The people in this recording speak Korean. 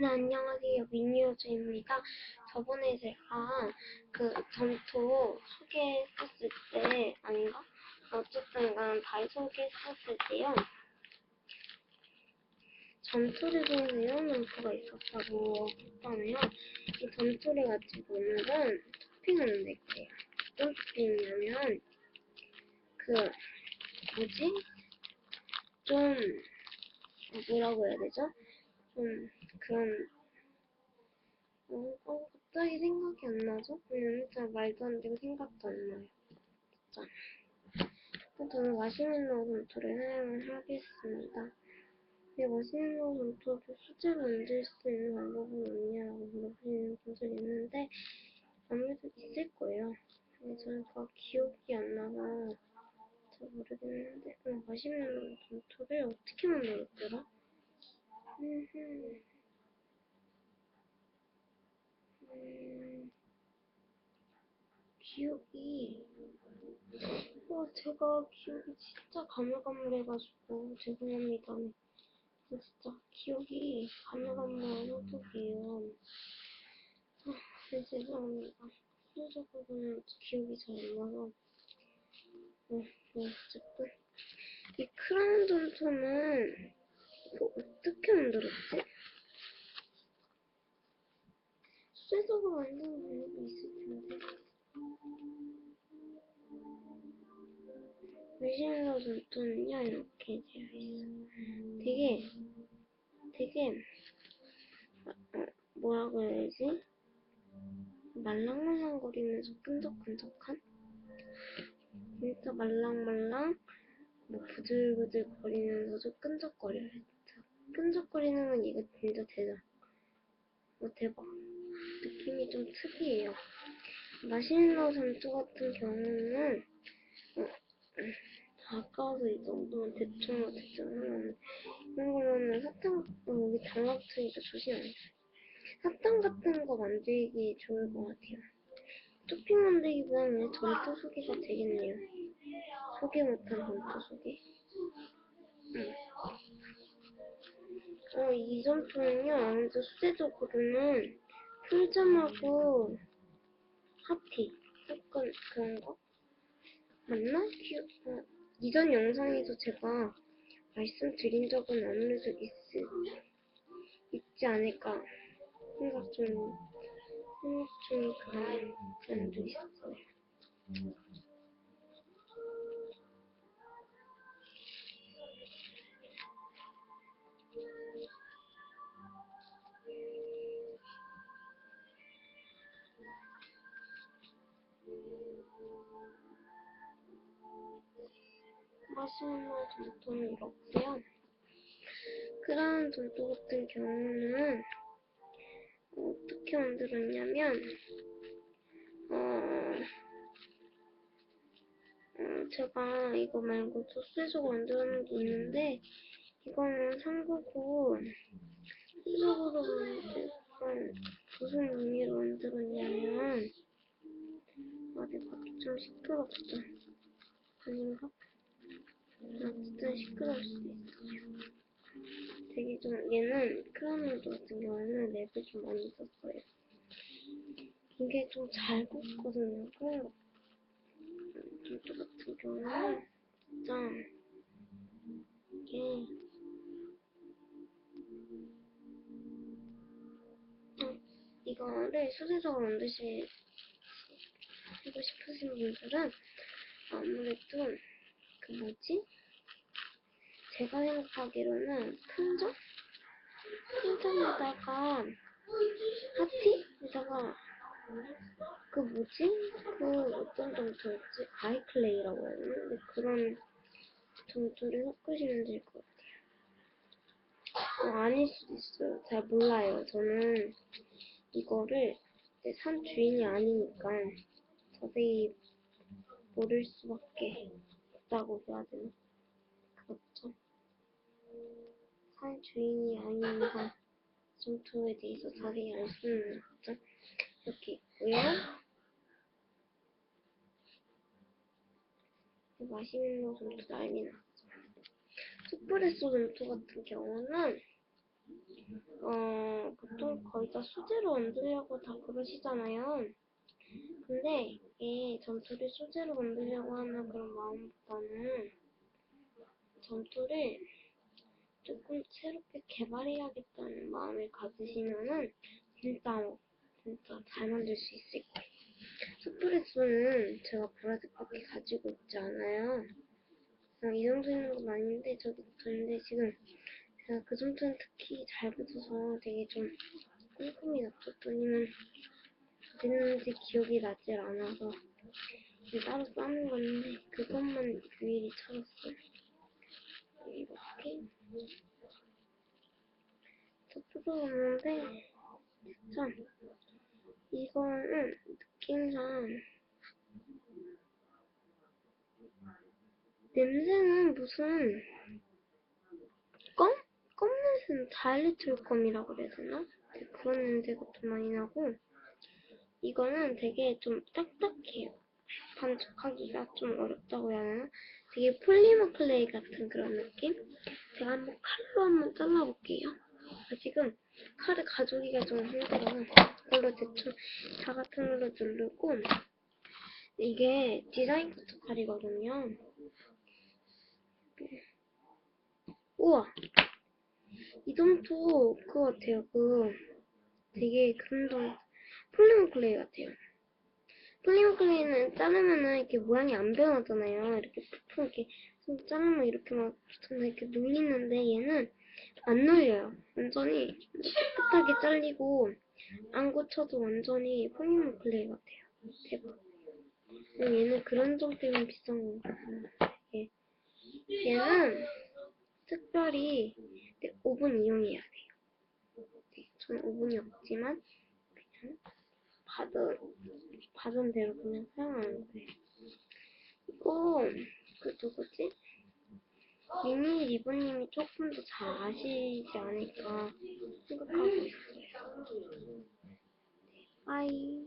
네, 안녕하세요. 미니어즈입니다. 저번에 제가 그 점토 소개했었을 때, 아닌가? 어쨌든 간 다이 소개했었을 때요. 점토를 중에서 이런 점토가 있었다고 했잖아요. 이 점토를 가지고 오늘은 토핑하는 될 거예요. 어떤 토핑이냐면, 그, 뭐지? 좀, 뭐라고 해야 되죠? 좀, 그런, 어, 어, 갑자기 생각이 안 나죠? 그냥 진짜 말도 안 되고 생각도 안 나요. 진짜. 저는 마시멜로우 점토를 사용을 하겠습니다. 근데 마시멜로우 점토를 수제로 만들 수 있는 방법은 없냐고 물어보시는 분들이 있는데, 아무래도 있을 거예요. 근데 저는 그 기억이 안 나서 잘 모르겠는데, 어, 마시멜로우 점토를 어떻게 만들었더라? 음흠. 음, 기억이, 와, 제가 기억이 진짜 가물가물해가지고, 죄송합니다. 진짜 기억이 가물가물한 호떡이에요. 아, 네, 죄송합니다. 수적으로는 기억이 잘 안 나서. 어, 네, 어쨌든. 이 크라운 점토는, 이거 어떻게 만들었지? 수제적으로 만드는 방법이 있을 텐데. 메시멜로 점토는요, 이렇게. 되게, 되게, 아, 어, 뭐라고 해야 되지? 말랑말랑거리면서 끈적끈적한? 진짜 말랑말랑, 뭐 부들부들 거리면서도 끈적거려요. 끈적거리는 건 이거 진짜 대박. 어, 대박. 느낌이 좀 특이해요. 마시멜로 점토 같은 경우는, 어, 음, 아까워서 이 정도면 대충 대충 하면 이런 거는 사탕 어, 여기 달라붙으니까 조심해요. 사탕 같은 거 만들기 좋을 것 같아요. 토핑 만들기보다는 점토 소개가 되겠네요. 소개 못한 점토 소개. 응. 어, 이 점토는요, 아무래도 수제적으로는 풀점하고 하티, 약간 그런 거? 맞나? 어, 이전 영상에서 제가 말씀드린 적은 아무래도 있, 있지 않을까 생각 좀, 생각 좀 그런 면도 있었어요. 마시멜로 점토는 이렇고요. 크라운 점토 같은 경우는 어떻게 만들었냐면 어, 어, 제가 이거 말고 소스적으로 만들어놓은 게 있는데 이거는 산 거고 수적으로 만들 건 무슨 의미로 만들었냐면 아 내가 좀 시끄럽다 아닌가? 어쨌든 시끄러울 수도 있어요. 되게 좀 얘는 크라운드 같은 경우는 랩을 좀 많이 썼어요. 이게 좀 잘 굽거든요. 그런 점토 같은 경우는 진짜 이게 어, 이거를 수제적으로 만드시고 싶으신 분들은 아무래도 그 뭐지? 제가 생각하기로는 풀점? 풀점에다가 하티에다가 그 뭐지? 그 어떤 점토였지? 아이클레이라고 되나? 근데 그런 점토를 섞으시면 될 것 같아요. 어, 아닐 수도 있어요. 잘 몰라요. 저는 이거를 산 주인이 아니니까 자세히 모를 수밖에 없다고 해야 되나? 그렇죠. 산 주인이 아닌 한 점토에 대해서 자세히 알 수는 없죠. 이렇게 있고요. 마시멜로 점토 난리 났죠. 스프레소 점토 같은 경우는 어, 그 거의 다 소재로 만들려고 다 그러시잖아요. 근데 이게 점토를 소재로 만들려고 하는 그런 마음보다는 점토를 조금 새롭게 개발해야겠다는 마음을 가지시면은 진짜 진짜 잘 만들 수 있을 거예요. 스프레소는 제가 보라색밖에 가지고 있지 않아요. 어, 이 정도 있는 건 아닌데 저기 근데 지금 제가 그 정도는 특히 잘 붙어서 되게 좀 꼼꼼히 놔뒀더니는 어딨는지 기억이 나질 않아서 따로 싸는 건데 그것만 유일히 찾았어요. 이렇게 더 뜯어봤는데 참 이거는 느낌상 냄새는 무슨 껌? 껌 냄새는 다이리톨 껌이라고 그래야 되나? 되게 그런 냄새가 좀 많이 나고 이거는 되게 좀 딱딱해요. 반죽하기가 좀 어렵다고 해야 하나? 되게 폴리머 클레이 같은 그런 느낌? 제가 한번 칼로 한번 잘라볼게요. 아, 지금 칼을 가져오기가 좀 힘들어서 이걸로 대충 자 같은 걸로 누르고 이게 디자인 커트 칼이거든요. 우와! 이 점도 그거 같아요. 그 되게 점 폴리머 클레이 같아요. 클레이는 자르면은 이렇게 모양이 안 변하잖아요. 이렇게 부품 이렇게 손 자르면 이렇게 막 붙어서 이렇게 눌리는데 얘는 안 눌려요. 완전히 깨끗하게 잘리고 안 고쳐도 완전히 폴리머 클레이 같아요. 대박. 얘는 그런 점 때문에 비싼 건가 봐요. 얘- 얘는 특별히 네, 오븐 이용해야 돼요. 네, 저는 오븐이 없지만 그냥 받은 받은 대로 그냥 사용하는 거예요. 이거 그 누구지? 미니 리브님이 조금 더 잘 아시지 않을까 생각하고 있어요. 빠이.